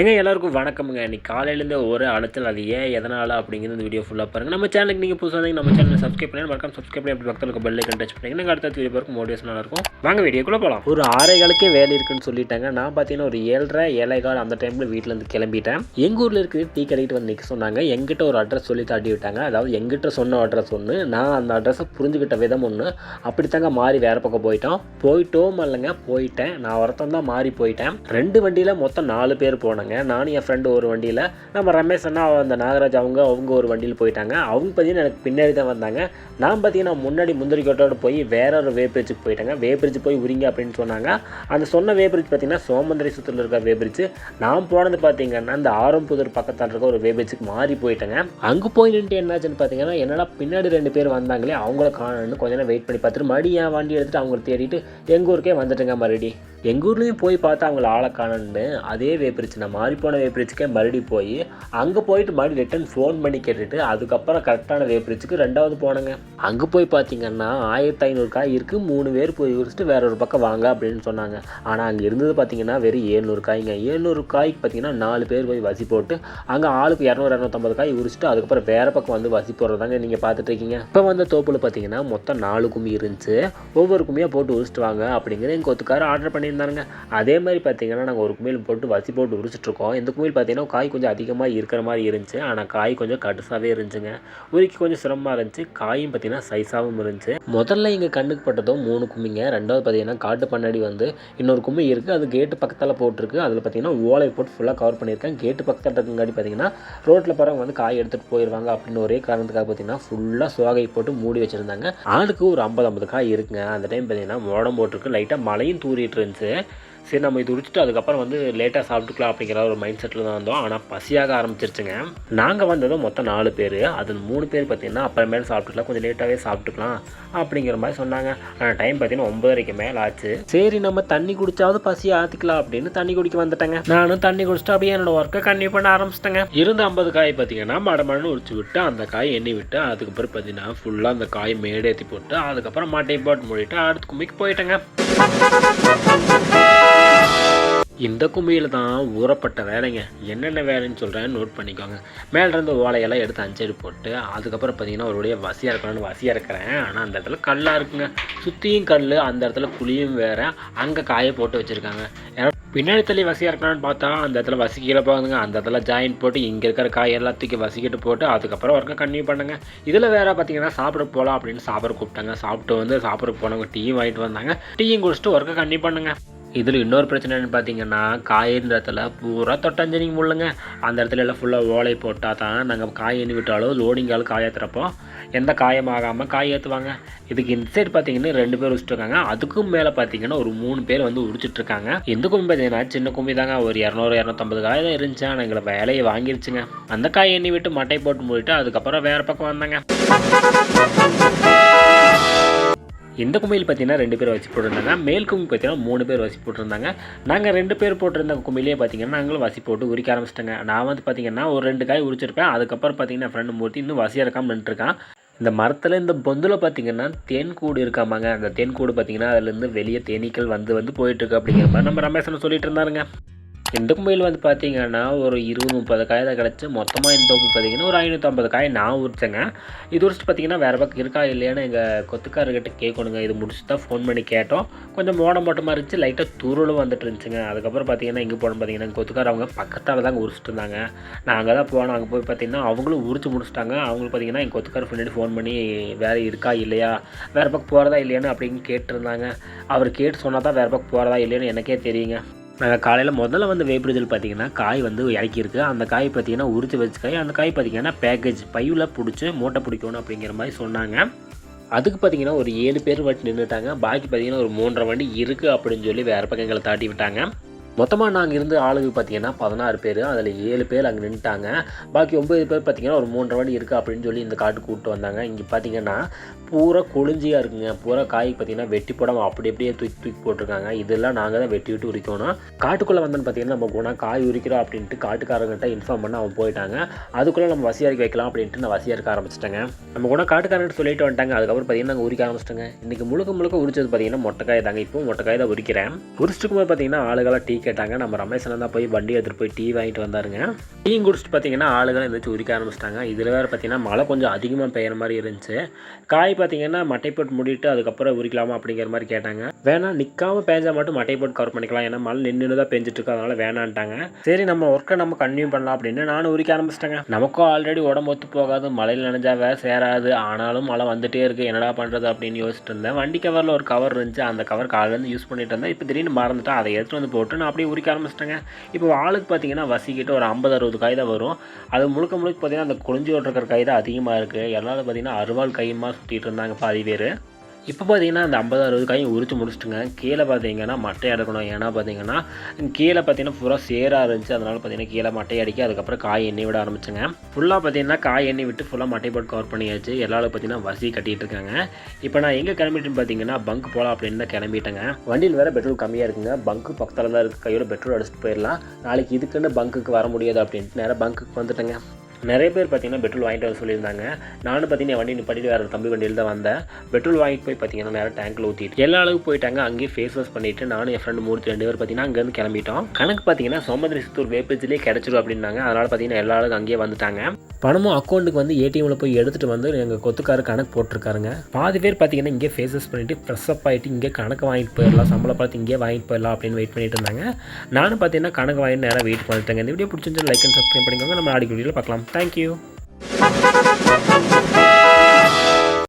ஏங்க எல்லாருக்கும் வணக்கமுங்க. இன்றைக்கி காலையிலேருந்து ஒரு அலைச்சல். அது ஏன் எதனால் அப்படிங்கிறது இந்த வீடியோ ஃபுல்லாக பாருங்கள் நம்ம சேனலுக்கு நீங்கள் புதுசாக இருந்தீங்க நம்ம சேனலை சப்ஸ்கிரைப் பண்ணி மறக்காம சப்ஸ்கிரைப் பண்ணி அப்படி பக்கத்தில் இருக்க பெல் ஐக்கன் டச் பண்ணிங்கன்னா அடுத்த வீடியோ பார்க்கும் மோட்டிவேஷனாக இருக்கும். வாங்க வீடியோக்குள்ளே போகலாம் ஒரு ஆறேகாலுக்கே வேலை இருக்குன்னு சொல்லிட்டாங்க. நான் பார்த்தீங்கன்னா ஒரு ஏழரை ஏழைகால் அந்த டைமில் வீட்டிலேருந்து கிளம்பிட்டேன். எங்கள் ஊரில் இருக்கிற டீ கடைக்கிட்டு வந்து நிற்க சொன்னாங்க. எங்கிட்ட ஒரு அட்ரஸ் சொல்லி தாட்டி விட்டாங்க. அதாவது எங்கிட்ட சொன்ன அட்ரஸ் ஒன்று நான் அந்த அட்ரஸை புரிஞ்சுக்கிட்ட விதம் ஒன்று அப்படித்தாங்க மாறி வேறு பக்கம் போயிட்டோம். போயிட்டோம் இல்லைங்க போயிட்டேன். நான் ஒருத்தன் தான் மாறி போயிட்டேன். ரெண்டு வண்டியில் மொத்தம் நாலு பேர் போனாங்க. நானும் என் ஃப்ரெண்டு ஒரு வண்டியில் நம்ம ரமேஷ் அண்ணா அந்த நாகராஜ் அவங்க அவங்க ஒரு வண்டியில் போயிட்டாங்க. அவங்க பார்த்தீங்கன்னா எனக்கு பின்னாடி தான் வந்தாங்க. நான் பார்த்தீங்கன்னா முன்னாடி முந்திரி கோட்டோட போய் வேற ஒரு வே பிரிட்ஜுக்கு போயிட்டாங்க. வே பிரிட்ஜ் போய் உரிங்க அப்படின்னு சொன்னாங்க. அந்த சொன்ன வே பிரிட்ஜ் பார்த்தீங்கன்னா சோமந்திரி சுற்றில் இருக்க வே பிரிட்ஜ் நான் போனது பார்த்தீங்கன்னா அந்த ஆரம்புதூர் பக்கத்தில் இருக்க ஒரு வே பிரிட்ஜுக்கு மாறி போயிட்டேங்க. அங்கே போய் நின்று என்னாச்சுன்னு பார்த்தீங்கன்னா என்னடா பின்னாடி ரெண்டு பேர் வந்தாங்களே அவங்கள காணணும்னு கொஞ்ச நேரம் வெயிட் பண்ணி பார்த்துட்டு மறுபடியும் என் வண்டி எடுத்துட்டு அவங்களை தேடிட்டு எங்கள் ஊருக்கே வந்துட்டுங்க மறுபடி எங்கள் ஊர்லேயும் போய் பார்த்தா அவங்கள ஆளை காணணுன்னு அதே வேப்பிரிச்சு நான் மாறிப்போன வேப்பிரிச்சுக்கே மறுபடியும் போய் அங்கே போயிட்டு மறுபடியும் ரிட்டன் ஃபோன் பண்ணி கேட்டுட்டு அதுக்கப்புறம் கரெக்டான வேப்பிரிச்சுக்கு ரெண்டாவது போனேங்க. அங்கே போய் பார்த்தீங்கன்னா ஆயிரத்தி ஐநூறு காய் இருக்குது மூணு பேர் போய் உரிச்சிட்டு வேற ஒரு பக்கம் வாங்க அப்படின்னு சொன்னாங்க. ஆனால் அங்கே இருந்தது பார்த்தீங்கன்னா வெறும் ஏழ்நூறு காய்ங்க. ஏழ்நூறு காய்க்கு பார்த்தீங்கன்னா நாலு பேர் போய் வசி போட்டு அங்கே ஆளுக்கு இரநூறு இரநூத்தம்பது காய் உரிச்சிட்டு அதுக்கப்புறம் வேற பக்கம் வந்து வசி போடுறதாங்க நீங்கள் பார்த்துட்டு இருக்கீங்க. இப்போ வந்த தோப்பில் பார்த்தீங்கன்னா மொத்தம் நாலு கும்மி இருந்துச்சு. ஒவ்வொரு கும்மியாக போட்டு உரிச்சிட்டு வாங்க அப்படிங்கிற எங்கள் கொத்துக்கார ஆர்டர் பண்ணி பண்ணியிருந்தாருங்க அதே மாதிரி பார்த்தீங்கன்னா நாங்கள் ஒரு குமிழ் போட்டு வசி போட்டு உரிச்சிட்ருக்கோம். இந்த குமிழ் பார்த்தீங்கன்னா காய் கொஞ்சம் அதிகமாக இருக்கிற மாதிரி இருந்துச்சு. ஆனால் காய் கொஞ்சம் கடுசாகவே இருந்துச்சுங்க. உரிக்கி கொஞ்சம் சிரமமாக இருந்துச்சு. காயும் பார்த்தீங்கன்னா சைஸாகவும் இருந்துச்சு. முதல்ல இங்கே கண்ணுக்கு பட்டதும் மூணு கும்மிங்க ரெண்டாவது பார்த்தீங்கன்னா காட்டு பண்ணாடி வந்து இன்னொரு கும்மி இருக்குது அது கேட்டு பக்கத்தில் போட்டிருக்கு. அதில் பார்த்தீங்கன்னா ஓலை போட்டு ஃபுல்லாக கவர் பண்ணியிருக்கேன். கேட்டு பக்கத்தில் இருக்கங்காட்டி பார்த்தீங்கன்னா ரோட்டில் போகிறவங்க வந்து காய் எடுத்துகிட்டு போயிடுவாங்க அப்படின்னு ஒரே காரணத்துக்காக பார்த்தீங்கன்னா ஃபுல்லாக சுவாகை போட்டு மூடி வச்சுருந்தாங்க. ஆளுக்கு ஒரு ஐம்பது ஐம்பது காய் இருக்குங்க. அந்த டைம் பார்த்தீங்கன்னா மோடம் போட்டிருக்கு. லைட்டாக மழையும் தூரிட்டு இருந்துச்சு. ise சரி நம்ம இது உரிச்சிட்டு அதுக்கப்புறம் வந்து லேட்டாக சாப்பிட்டுக்கலாம் அப்படிங்கிற ஒரு மைண்ட் செட்டில் தான் வந்தோம். ஆனால் பசியாக ஆரம்பிச்சிருச்சுங்க. நாங்கள் வந்ததும் மொத்தம் நாலு பேர். அது மூணு பேர் பார்த்தீங்கன்னா அப்புறமேல சாப்பிட்டுக்கலாம். கொஞ்சம் லேட்டாகவே சாப்பிட்டுக்கலாம். அப்படிங்கிற மாதிரி சொன்னாங்க. ஆனால் டைம் பார்த்தீங்கன்னா ஒன்பதரைக்கு மேலே ஆச்சு. சரி நம்ம தண்ணி குடிச்சாவது பசியை ஆற்றிக்கலாம் அப்படின்னு தண்ணி குடிக்க வந்துட்டேங்க. நானும் தண்ணி குடிச்சிட்டு அப்படியே என்னோட ஒர்க்கை கன்டினியூ பண்ண ஆரம்பிச்சிட்டேங்க. இருந்த ஐம்பது காய் பார்த்தீங்கன்னா மடமடன்னு உரிச்சு விட்டு அந்த காய் எண்ணி விட்டு அதுக்கப்புறம் பார்த்தீங்கன்னா ஃபுல்லாக அந்த காய் மேடேற்றி போட்டு அதுக்கப்புறம் மாட்டை போட்டு மூடிட்டு அடுத்த கும்பிக்கு போயிட்டேங்க. இந்த கும்பியில் தான் ஊறப்பட்ட வேலைங்க. என்னென்ன வேலைன்னு சொல்கிறேன் நோட் பண்ணிக்கோங்க. மேலேருந்து ஓலையெல்லாம் எடுத்து அஞ்சடி போட்டு அதுக்கப்புறம் பார்த்தீங்கன்னா அவருடைய வசியாக இருக்கணும்னு வசியாக இருக்கிறேன். ஆனால் அந்த இடத்துல கல்லாக இருக்குங்க. சுற்றியும் கல் அந்த இடத்துல குழியும் வேறு. அங்கே காய போட்டு வச்சுருக்காங்க. ஏன்னா பின்னாடி தள்ளி வசியாக இருக்கணும்னு பார்த்தா அந்த இடத்துல வசி கீழே போகுதுங்க. அந்த இடத்துல ஜாயின் போட்டு இங்கே இருக்கிற காய் எல்லாத்துக்கும் வசிக்கிட்டு போட்டு அதுக்கப்புறம் ஒர்க்கை கன்டினியூ பண்ணுங்க. இதில் வேறு பார்த்தீங்கன்னா சாப்பிட போகலாம் அப்படின்னு சாப்பிட கூப்பிட்டாங்க. சாப்பிட்டு வந்து சாப்பிட போனவங்க டீயும் வாங்கிட்டு வந்தாங்க. டீயும் குடிச்சிட்டு ஒர்க்கை கன்டினியூ பண்ணுங்க. இதில் இன்னொரு பிரச்சனை பார்த்தீங்கன்னா காயின்ற இடத்துல பூரா தொட்டஞ்சனிங்க முள்ளுங்க. அந்த இடத்துல எல்லாம் ஃபுல்லாக ஓலை போட்டால் தான் நாங்கள் காய் எண்ணி விட்டாலும் லோடிங்காலும் காய் ஏற்றுறப்போ எந்த காயம் ஆகாமல் காய் ஏற்றுவாங்க இதுக்கு இந்த சைடு பார்த்தீங்கன்னா ரெண்டு பேர் உரிச்சிட்ருக்காங்க அதுக்கும் மேலே பார்த்தீங்கன்னா ஒரு மூணு பேர் வந்து உரிச்சிட்ருக்காங்க எந்த கும்பி பார்த்தீங்கன்னா சின்ன கும்பி தாங்க. ஒரு இரநூறு இரநூத்தம்பது காய் தான் இருந்துச்சு. ஆனால் எங்களை வேலையை வாங்கிருச்சுங்க. அந்த காய் எண்ணி விட்டு மட்டை போட்டு மூடிட்டு அதுக்கப்புறம் வேறு பக்கம் வந்தாங்க. இந்த கும்பியில் பார்த்தீங்கன்னா ரெண்டு பேர் வச்சு போட்டிருந்தாங்க. மேல் கும்பி பார்த்தீங்கன்னா மூணு பேர் வசி போட்டிருந்தாங்க. நாங்கள் ரெண்டு பேர் போட்டிருந்த கும்பிலே பார்த்தீங்கன்னா நாங்களும் வசி போட்டு உரிக்க ஆரம்பிச்சிட்டோங்க. நான் வந்து பார்த்தீங்கன்னா ஒரு ரெண்டு காய் உரிச்சிருப்பேன். அதுக்கப்புறம் பார்த்தீங்கன்னா ஃப்ரெண்டு மூர்த்தி இன்னும் வசியாக இருக்காமல் நின்றுருக்கான். இந்த மரத்தில் இந்த பொந்தில் பார்த்தீங்கன்னா தேன் கூடு இருக்காமாங்க. அந்த தேன் கூடு பார்த்தீங்கன்னா அதுலேருந்து வெளியே தேனீக்கள் வந்து வந்து போயிட்டுருக்கு அப்படிங்கிற மாதிரி நம்ம ரமேஷனை சொல்லிட்டு இருந்தாருங்க. இந்த மொபைல் வந்து பார்த்தீங்கன்னா ஒரு இருபது முப்பது காய் தான் கிடச்சி மொத்தமாக இந்த தொகுப்பு பார்த்தீங்கன்னா ஒரு ஐநூற்றம்பது காய் நான் உரிச்சேங்க. இது உரிச்சிட்டு பார்த்தீங்கன்னா வேறு பக்கம் இருக்கா இல்லையான்னு எங்கள் கொத்துக்காரர்கிட்ட கேட்கணுங்க. இது முடிச்சு தான் ஃபோன் பண்ணி கேட்டோம். கொஞ்சம் மோடம் மட்டுமா இருந்துச்சு லைட்டாக தூரலும் வந்துட்டு இருந்துச்சுங்க. அதுக்கப்புறம் பார்த்தீங்கன்னா இங்கே போனோம் பார்த்தீங்கன்னா எங்கள் கொத்துக்கார அவங்க பக்கத்தால் தாங்க உரிச்சிட்டு இருந்தாங்க. நான் அங்கே தான் போனோம். அங்கே போய் பார்த்தீங்கன்னா அவங்களும் உரிச்சு முடிச்சிட்டாங்க. அவங்களுக்கு பார்த்தீங்கன்னா எங்கள் கொத்துக்கார பின்னாடி ஃபோன் பண்ணி வேறு இருக்கா இல்லையா? வேறு பக்கம் போகிறதா இல்லையான்னு அப்படின்னு கேட்டிருந்தாங்க. அவர் கேட்டு சொன்னால் தான் வேறு பக்கம் போகிறதா இல்லையான்னு எனக்கே தெரியுங்க. காலையில் முதல்ல வந்து வேப்பிடுதல் பார்த்தீங்கன்னா காய் வந்து இறக்கியிருக்கு. அந்த காய் பார்த்தீங்கன்னா உரித்து வச்ச காய் அந்த காய் பார்த்தீங்கன்னா பேக்கேஜ் பையில் பிடிச்சி மூட்டை பிடிக்கணும் அப்படிங்கிற மாதிரி சொன்னாங்க. அதுக்கு பார்த்தீங்கன்னா ஒரு ஏழு பேர் வண்டி நின்றுட்டாங்க பாக்கி பார்த்தீங்கன்னா ஒரு மூன்றரை வண்டி இருக்குது அப்படின்னு சொல்லி வேறு பக்கம் எங்களை தாட்டி விட்டாங்க. மொத்தமாக நாங்கள் இருந்த ஆளுங்க பார்த்தீங்கன்னா பதினாறு பேர் அதில் ஏழு பேர் அங்கே நின்றுட்டாங்க பாக்கி ஒம்பது பேர் பார்த்தீங்கன்னா ஒரு மூன்றரை வண்டி இருக்குது அப்படின்னு சொல்லி இந்த காட்டுக்கு கூப்பிட்டு வந்தாங்க. இங்கே பார்த்தீங்கன்னா பூரா கொழிஞ்சியாக இருக்குங்க. பூரா காய் பார்த்தீங்கன்னா வெட்டி போடாமல் அப்படி அப்படியே தூக்கி தூக்கி போட்டிருக்காங்க. இதெல்லாம் நாங்கள் தான் வெட்டி விட்டு உரிக்கணும். காட்டுக்குள்ளே வந்தோன்னு பார்த்தீங்கன்னா நம்ம குணம் காய் உரிக்கிறோம் அப்படின்ட்டு காட்டுக்காரங்கிட்ட இன்ஃபார்ம் பண்ண அவன் போயிட்டாங்க. அதுக்குள்ளே நம்ம வசியாரிக்கு வைக்கலாம் அப்படின்ட்டு நான் வசியா இருக்க ஆரம்பிச்சிட்டேங்க. நம்ம கூட காட்டுக்காரங்கிட்ட சொல்லிட்டு வந்துட்டாங்க. அதுக்கப்புறம் பார்த்தீங்கன்னா நாங்கள் உரிக்க ஆரம்பிச்சிட்டோங்க. இன்றைக்கி முழுக்க முழுக்க உரிச்சது பார்த்தீங்கன்னா மொட்டைக்காய் தாங்க. இப்போ மொட்டைக்காய் தான் உரிக்கிறேன். உரிச்சிட்டு போது பார்த்தீங்கன்னா ஆளுகளாக டீ கேட்டாங்க. நம்ம ரமேஷன் தான் போய் வண்டி எடுத்துகிட்டு போய் டீ வாங்கிட்டு வந்தாருங்க. டீ குடிச்சிட்டு பார்த்தீங்கன்னா ஆளுகள் எந்திரிச்சு உரிக்க ஆரம்பிச்சிட்டாங்க. இதில் வேறு பார்த்தீங்கன்னா மழை கொஞ்சம் அதிகமாக பெய்கிற மாதிரி இருந்துச்சு. காய் பார்த்தீங்கன்னா மட்டை போட்டு அதுக்கப்புறம் உரிக்கலாமா அப்படிங்கிற மாதிரி கேட்டாங்க. வேணாம் நிற்காம பேஞ்சால் மட்டும் மட்டை போட்டு கவர் பண்ணிக்கலாம். ஏன்னா மழை நின்று தான் பெஞ்சிட்டு இருக்கு அதனால வேணான்ட்டாங்க. சரி நம்ம ஒர்க்கை நம்ம கன்டினியூ பண்ணலாம் அப்படின்னு நானும் உரிக்க ஆரம்பிச்சிட்டேங்க. நமக்கும் ஆல்ரெடி உடம்பு ஒத்து போகாது. மழையில் நனைஞ்சாவே சேராது. ஆனாலும் மழை வந்துட்டே இருக்கு. என்னடா பண்ணுறது அப்படின்னு யோசிச்சுட்டு இருந்தேன். வண்டி கவரில் ஒரு கவர் இருந்துச்சு. அந்த கவர் காலையிலேருந்து யூஸ் பண்ணிட்டு இருந்தேன். இப்போ திடீர்னு மறந்துட்டேன். அதை எடுத்துட்டு வந்து போட்டு நான் அப்படியே உரிக்க ஆரம்பிச்சிட்டாங்க. இப்போ ஆளுக்கு பார்த்தீங்கன்னா வசிக்கிட்ட ஒரு ஐம்பது அறுபது காய் தான் வரும். அது முழுக்க முழுக்க பார்த்தீங்கன்னா அந்த குளிஞ்சு ஓட்டுற காய் தான் அதிகமாக இருக்குது எல்லாரும் பார்த்தீங்கன்னா அருவாள் கையுமா சுற்றிட்டு இருந்தாங்க பாதி பேர். இப்போ பார்த்தீங்கன்னா அந்த ஐம்பது அறுபது காயும் உரித்து முடிச்சிட்டுங்க. கீழே பார்த்தீங்கன்னா மட்டை அடக்கணும். ஏன்னா பார்த்தீங்கன்னா கீழே பார்த்தீங்கன்னா பூரா சேராக இருந்துச்சு. அதனால் பார்த்தீங்கன்னா கீழே மட்டை அடிக்க அதுக்கப்புறம் காய் எண்ணெய் விட ஆரம்பிச்சுங்க. ஃபுல்லாக பார்த்தீங்கன்னா காய் எண்ணெய் விட்டு ஃபுல்லாக மட்டை போட்டு கவர் பண்ணியாச்சு. எல்லாரும் பார்த்தீங்கன்னா வசி கட்டிகிட்டு இருக்காங்க. இப்போ நான் எங்கே கிளம்பிட்டேன்னு பார்த்தீங்கன்னா பங்க் போகலாம் அப்படின்னு தான் கிளம்பிட்டேங்க. வண்டியில் வேறு பெட்ரோல் கம்மியாக இருக்குங்க. பங்க்கு பக்கத்தில் தான் இருக்குது கையோட பெட்ரோல் அடிச்சுட்டு போயிடலாம். நாளைக்கு இதுக்குன்னு பங்குக்கு வர முடியாது அப்படின்ட்டு நேராக பங்குக்கு வந்துட்டேங்க. நிறைய பேர் பார்த்தீங்கன்னா பெட்ரோல் வாங்கிட்டு வர சொல்லியிருந்தாங்க. நானும் பார்த்தீங்கன்னா வண்டி நிப்பாட்டிட்டு வேறு தம்பி வண்டியில் தான் வந்தேன். பெட்ரோல் வாங்கிட்டு போய் பார்த்தீங்கன்னா நேரம் டேங்க்கில் ஊற்றிட்டு எல்லா அளவுக்கு போயிட்டாங்க. அங்கேயே ஃபேஸ் வாஷ் பண்ணிட்டு நானும் என் ஃப்ரெண்டு மூர்த்தி ரெண்டு பேர் பார்த்தீங்கன்னா அங்கேருந்து கிளம்பிட்டோம். கணக்கு பார்த்தீங்கன்னா சோமதிரி சித்தூர் வேப்பேஜ்லேயே கிடச்சிடும் அப்படின்னாங்க. அதனால் பார்த்தீங்கன்னா எல்லா அளவுக்கு அங்கேயே வந்துட்டாங்க. பணமும் அக்கௌண்ட்டுக்கு வந்து ஏடிஎம்ல போய் எடுத்துகிட்டு வந்து எங்கள் கொத்துக்காரு கணக்கு போட்டிருக்காருங்க. பாதி பேர் பார்த்தீங்கன்னா இங்கே ஃபேஸஸ் பண்ணிவிட்டு ஃப்ரெஷ் அப் ஆகிட்டு இங்கே கணக்கு வாங்கிட்டு போயிடலாம். சம்பளம் பார்த்து இங்கே வாங்கிட்டு போயிடலாம் அப்படின்னு வெயிட் பண்ணிட்டு இருந்தாங்க. நானும் பார்த்தீங்கன்னா கணக்கு வாங்கிட்டு நேராக வெயிட் பண்ணிட்டேங்க. இந்த வீடியோ பிடிச்சிருந்து லைக் அண்ட் சப்ஸ்கிரைப் பண்ணிக்கோங்க. நம்ம நாளைக்கு வீடியோவில் பார்க்கலாம். Thank you.